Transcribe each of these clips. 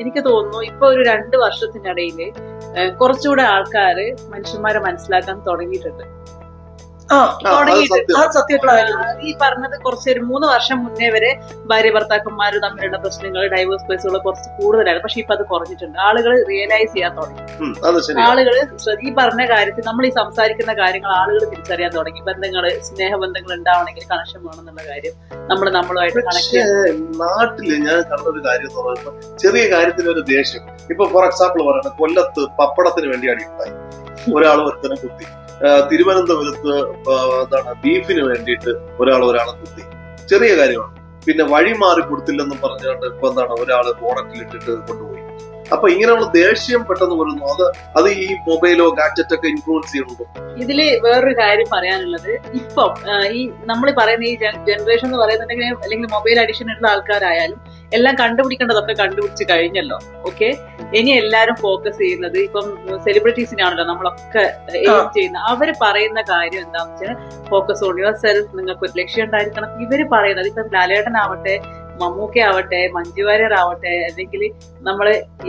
എനിക്ക് തോന്നുന്നു ഇപ്പൊ ഒരു രണ്ട് വർഷത്തിനിടയിൽ ഏഹ്, കുറച്ചുകൂടെ ആൾക്കാര് മനുഷ്യന്മാരെ മനസ്സിലാക്കാൻ തുടങ്ങിയിട്ടുണ്ട്. തുടങ്ങിയിട്ട്. അത് സത്യമായിട്ടുള്ള കാര്യം. ഈ പറഞ്ഞത് കുറച്ച് ഒരു മൂന്ന് വർഷം മുന്നേ വരെ ഭാര്യ ഭർത്താക്കന്മാർ തമ്മിലുള്ള പ്രശ്നങ്ങൾ ഡൈവേഴ്സ് കേസുകൾ കുറച്ച് കൂടുതലായിരുന്നു. പക്ഷെ ഇപ്പൊ അത് കുറഞ്ഞിട്ടുണ്ട്. ആളുകൾ റിയലൈസ് ചെയ്യാൻ തുടങ്ങി. അത് ശരി ആളുകൾ ഈ പറഞ്ഞ കാര്യത്തിൽ നമ്മൾ ഈ സംസാരിക്കുന്ന കാര്യങ്ങൾ ആളുകൾ തിരിച്ചറിയാൻ തുടങ്ങി. ബന്ധങ്ങൾ സ്നേഹബന്ധങ്ങൾ ഉണ്ടാവണമെങ്കിൽ കണക്ഷൻ വേണമെന്നുള്ള കാര്യം നമ്മൾ നമ്മളുമായിട്ട് കണക്ട് നാട്ടിൽ ഞാൻ കണ്ടൊരു കാര്യം എന്ന് പറയുമ്പോൾ ചെറിയ കാര്യത്തിന് ഒരു ദേഷ്യം. ഇപ്പൊ ഫോർ എക്സാമ്പിൾ പറയുന്നത് കൊല്ലത്ത് പപ്പടത്തിന് വേണ്ടി അടിയുണ്ടായി ഒരാൾ ഒരുത്തനെ കുത്തി. തിരുവനന്തപുരത്ത് എന്താണ് ബീഫിന് വേണ്ടിയിട്ട് ഒരാൾ ഒരാളെ കുത്തി. ചെറിയ കാര്യമാണ്. പിന്നെ വഴി മാറി കൊടുത്തില്ലെന്നും പറഞ്ഞുകൊണ്ട് ഇപ്പൊ എന്താണ് ഒരാൾ ബോണറ്റിലിട്ടിട്ട് കൊണ്ടുപോയി. അപ്പൊ ഇങ്ങനെയുള്ള ദേഷ്യം പെട്ടെന്ന് വരുന്നു. അത് അത് ഈ മൊബൈലോ ഗാഡ്ജറ്റ് ഒക്കെ ഇൻഫ്ലുവൻസ് ചെയ്യുന്നുണ്ടോ? ഇതിൽ വേറൊരു കാര്യം പറയാനുള്ളത്. ഇപ്പം ഈ നമ്മൾ പറയുന്ന ഈ ജനറേഷൻ എന്ന് പറയുന്നുണ്ടെങ്കിൽ അല്ലെങ്കിൽ മൊബൈൽ അഡിക്ഷൻ ഉള്ള ആൾക്കാരായാലും എല്ലാം കണ്ടുപിടിക്കേണ്ടതൊക്കെ കണ്ടുപിടിച്ച് കഴിഞ്ഞല്ലോ ഓക്കെ ഇനി എല്ലാരും ഫോക്കസ് ചെയ്യുന്നത് ഇപ്പം സെലിബ്രിറ്റീസിനാണല്ലോ നമ്മളൊക്കെ എയിം. ചെയ്യുന്ന. അവർ പറയുന്ന കാര്യം എന്താണെന്ന് വെച്ചാൽ ഫോക്കസ് ഓൺ യുവർ സെൽഫ് നിങ്ങൾക്ക് ഒരു ലക്ഷ്യം ഉണ്ടായിരിക്കണം. ഇവർ പറയുന്നത് ഇപ്പം ലാലേട്ടനാവട്ടെ മമ്മൂക്ക ആവട്ടെ മഞ്ജു വാര്യർ ആവട്ടെ അല്ലെങ്കിൽ നമ്മൾ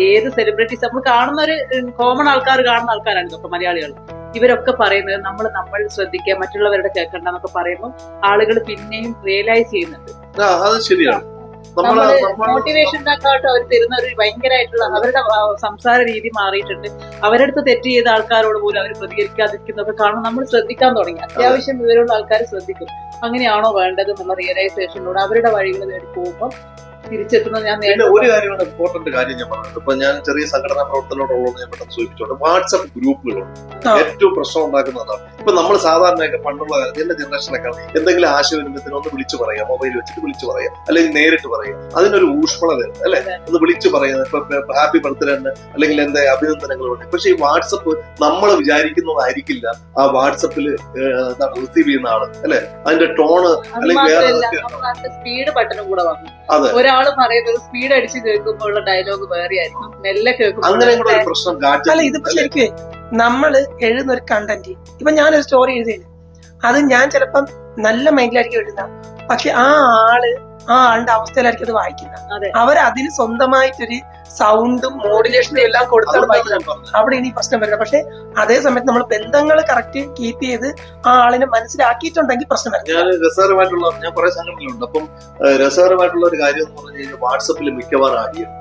ഏത് സെലിബ്രിറ്റീസ് നമ്മൾ കാണുന്ന ഒരു കോമൺ ആൾക്കാർ കാണുന്ന ആൾക്കാരാണ് ഇതൊക്കെ മലയാളികൾ. ഇവരൊക്കെ പറയുന്നത് നമ്മൾ നമ്മൾ ശ്രദ്ധിക്കുക മറ്റുള്ളവരുടെ കേൾക്കണ്ട എന്നൊക്കെ പറയുമ്പോൾ ആളുകൾ പിന്നെയും റിയലൈസ് ചെയ്യുന്നുണ്ട്. അത് ശരിയാണ്. നമ്മൾ മോട്ടിവേഷനെക്കാട്ടും അവർ തരുന്ന ഒരു ഭയങ്കരമായിട്ടുള്ള അവരുടെ സംസാര രീതി മാറിയിട്ടുണ്ട്. അവരടുത്ത് തെറ്റ് ചെയ്ത ആൾക്കാരോട് പോലും അവർ പ്രതികരിക്കാതിരിക്കുന്നതൊക്കെ കാണുമ്പോൾ നമ്മൾ ശ്രദ്ധിക്കാൻ തുടങ്ങി. അത്യാവശ്യം വിവരമുള്ള ആൾക്കാർ ശ്രദ്ധിക്കും. അങ്ങനെയാണോ വേണ്ടത് എന്നുള്ള റിയലൈസേഷനിലൂടെ അവരുടെ വഴികൾ നേടി പോകുമ്പോൾ തിരിച്ചെത്തുന്നത് ഞാൻ ഒരു കാര്യമാണ് ഇമ്പോർട്ടന്റ് കാര്യം ഞാൻ പറഞ്ഞത് ഇപ്പൊ ഞാൻ ചെറിയ സംഘടനാ പ്രവർത്തനോടുള്ളത് ഞാൻ പെട്ടെന്ന് സൂചിപ്പിച്ചോട്ടെ. വാട്സപ്പ് ഗ്രൂപ്പുകളുണ്ട്. ഏറ്റവും പ്രശ്നം ഉണ്ടാക്കുന്നതാണ് ഇപ്പൊ നമ്മൾ സാധാരണയൊക്കെ പണ്ടുള്ള കാലത്ത് എന്റെ ജനറേഷനൊക്കെ എന്തെങ്കിലും ആശയവിനിമയത്തിന് ഒന്ന് വിളിച്ചു പറയാം മൊബൈൽ വെച്ചിട്ട് വിളിച്ചു പറയാം അല്ലെങ്കിൽ നേരിട്ട് പറയാം. അതിനൊരു ഊഷ്മളത ഉണ്ട് അല്ലെ? ഒന്ന് വിളിച്ചു പറയുന്നത് ഇപ്പൊ ഹാപ്പി ബർത്ത്ഡേ ഉണ്ട് അല്ലെങ്കിൽ എന്താ അഭിനന്ദനങ്ങൾ ഉണ്ട്. പക്ഷെ ഈ വാട്സപ്പ് നമ്മൾ വിചാരിക്കുന്നതായിരിക്കില്ല ആ വാട്സപ്പിൽ എന്താണ് റിസീവ് ചെയ്യുന്ന ആൾ അല്ലെ? അതിന്റെ ടോണ് അല്ലെങ്കിൽ വേറെ സ്പീഡ് ബട്ടണും കൂടെ വന്നു അതെ. ഒരാൾ പറയുന്നത് സ്പീഡ് അടിച്ച് കേൾക്കുമ്പോഴുള്ള ഡയലോഗ് വേറെ ആയിരിക്കും മെല്ലെ അങ്ങനെ കേൾക്കുമ്പോൾ ഒരു പ്രശ്നം അല്ല ഇത് ശരിക്കും നമ്മൾ എഴുതുന്ന ഒരു കണ്ടന്റ് ഇപ്പൊ ഞാനൊരു സ്റ്റോറി എഴുതിയില്ല അത് ഞാൻ ചിലപ്പം നല്ല മൈൻഡിലായിരിക്കും എഴുതുന്ന. പക്ഷെ ആ ആൾ ആ ആളുടെ അവസ്ഥയിലായിരിക്കും അത് വായിക്കുന്നത്. അവർ അതിന് സ്വന്തമായിട്ടൊരു സൗണ്ടും മോഡുലേഷനും എല്ലാം കൊടുത്താണ് വായിക്കുന്നത്. അവിടെ ഇനി പ്രശ്നം വരുന്നത് പക്ഷെ അതേ സമയത്ത് നമ്മൾ ബന്ധങ്ങൾ കറക്റ്റ് കീപ്പ് ചെയ്ത് ആ ആളിനെ മനസ്സിലാക്കിയിട്ടുണ്ടെങ്കിൽ പ്രശ്നം വരുന്നത് ഞാൻ രസകരമായിട്ടുള്ള ഞാൻ കുറെ സംഘടനകളുണ്ട്. അപ്പം രസകരമായിട്ടുള്ള ഒരു കാര്യം എന്ന് പറഞ്ഞു കഴിഞ്ഞാൽ വാട്സപ്പിൽ മിക്കവാറും ആദ്യം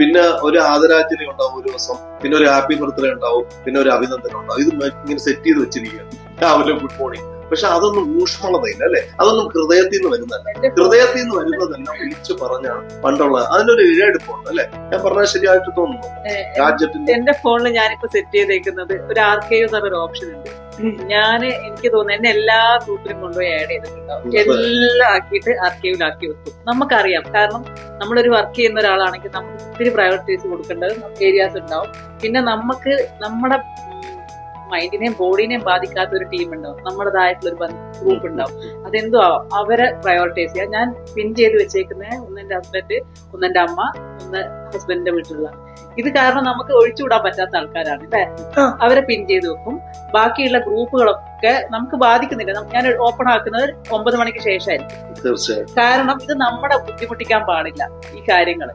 പിന്നെ ഒരു ആദരാഞ്ജലി ഉണ്ടാവും ഒരു ദിവസം. പിന്നെ ഒരു ഹാപ്പി ബർത്ത്ഡേ ഉണ്ടാവും. പിന്നെ ഒരു അഭിനന്ദനം ഉണ്ടാവും. ഇത് ഇങ്ങനെ സെറ്റ് ചെയ്ത് വെച്ചിരിക്കുക രാവിലെ ഗുഡ് മോർണിംഗ്. പക്ഷെ അതൊന്നും ഊഷ്മളതയില്ല അല്ലെ? അതൊന്നും ഹൃദയത്തിൽ നിന്ന് വരുന്നതല്ല. ഹൃദയത്തിൽ നിന്ന് വരുന്നതെല്ലാം വിളിച്ചു പറഞ്ഞാണ് പണ്ടുള്ള അതിനൊരു ഇഴയെടുപ്പുണ്ട് അല്ലെ? ഞാൻ പറഞ്ഞത് ശരിയായിട്ട് തോന്നുന്നു. രാജ്യത്തിന്റെ എന്റെ ഫോണിൽ ഞാനിപ്പോ സെറ്റ് ചെയ്തേക്കുന്നത് ഒരു ആർക്കൈവ് എന്ന് പറഞ്ഞൊരു ഓപ്ഷൻ ഉണ്ട്. ഞാൻ ഞാൻ എനിക്ക് തോന്നുന്നു എന്നെ എല്ലാ ഗ്രൂപ്പിലും കൊണ്ടുപോയി ആഡ് ചെയ്തിട്ടുണ്ടാവും. എല്ലാം ആക്കിയിട്ട് ആർക്കൈവിലാക്കി വെക്കും. നമുക്കറിയാം. കാരണം നമ്മളൊരു വർക്ക് ചെയ്യുന്ന ഒരാളാണെങ്കിൽ നമുക്ക് ഒത്തിരി പ്രയോറിറ്റീസ് കൊടുക്കേണ്ടത് ഏരിയാസ് ഉണ്ടാവും. പിന്നെ നമുക്ക് നമ്മുടെ മൈൻഡിനെയും ബോഡിനെയും ബാധിക്കാത്ത ഒരു ടീം ഉണ്ടാവും. നമ്മുടേതായിട്ടുള്ള ഒരു ഗ്രൂപ്പ് ഉണ്ടാവും. അതെന്തോ ആവാം. അവരെ പ്രയോറിറ്റൈസ് ചെയ്യാം. ഞാൻ പിൻ ചെയ്ത് വെച്ചേക്കുന്നത് ഒന്ന് എന്റെ ഹസ്ബൻഡ് ഒന്ന് അമ്മ ഒന്ന് ഹസ്ബൻഡിന്റെ വീട്ടിലുള്ള. ഇത് കാരണം നമുക്ക് ഒഴിച്ചുവിടാൻ പറ്റാത്ത ആൾക്കാരാണ് അല്ലേ? അവരെ പിൻ ചെയ്ത് വെക്കും. ബാക്കിയുള്ള ഗ്രൂപ്പുകളൊക്കെ നമുക്ക് ബാധിക്കുന്നില്ല. ഞാൻ ഓപ്പൺ ആക്കുന്നത് ഒമ്പത് മണിക്ക് ശേഷമായിരിക്കും. കാരണം ഇത് നമ്മളെ ബുദ്ധിമുട്ടിക്കാൻ പാടില്ല ഈ കാര്യങ്ങൾ